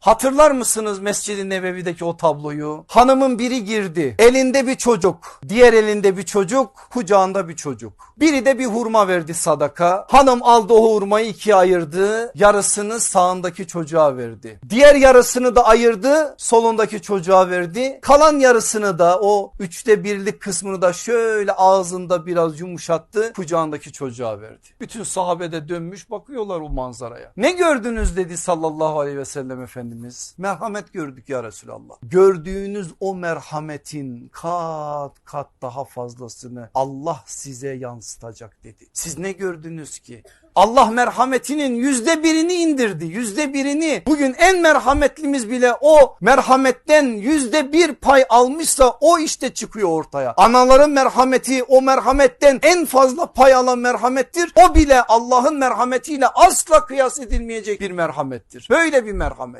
Hatırlar mısınız Mescid-i Nebevi'deki o tabloyu? Hanımın biri girdi. Elinde bir çocuk. Diğer elinde bir çocuk. Kucağında bir çocuk. Biri de bir hurma verdi sadaka. Hanım aldı o hurmayı ikiye ayırdı. Yarısını sağındaki çocuğa verdi. Diğer yarısını da ayırdı. Solundaki çocuğa verdi. Kalan yarısını da o üçte birlik kısmını da şöyle ağzında biraz yumuşattı. Kucağındaki çocuğa verdi. Bütün sahabe de dönmüş bakıyorlar o manzaraya. Ne gördünüz dedi sallallahu aleyhi ve sellem Efendimiz. Merhamet gördük ya Resulallah. Gördüğünüz o merhametin kat kat daha fazlasını Allah size yansıtacak dedi. Siz ne gördünüz ki? Allah merhametinin yüzde birini indirdi. Yüzde birini. Bugün en merhametlimiz bile o merhametten yüzde bir pay almışsa o işte çıkıyor ortaya. Anaların merhameti o merhametten en fazla pay alan merhamettir. O bile Allah'ın merhametiyle asla kıyas edilmeyecek bir merhamettir. Böyle bir merhamet.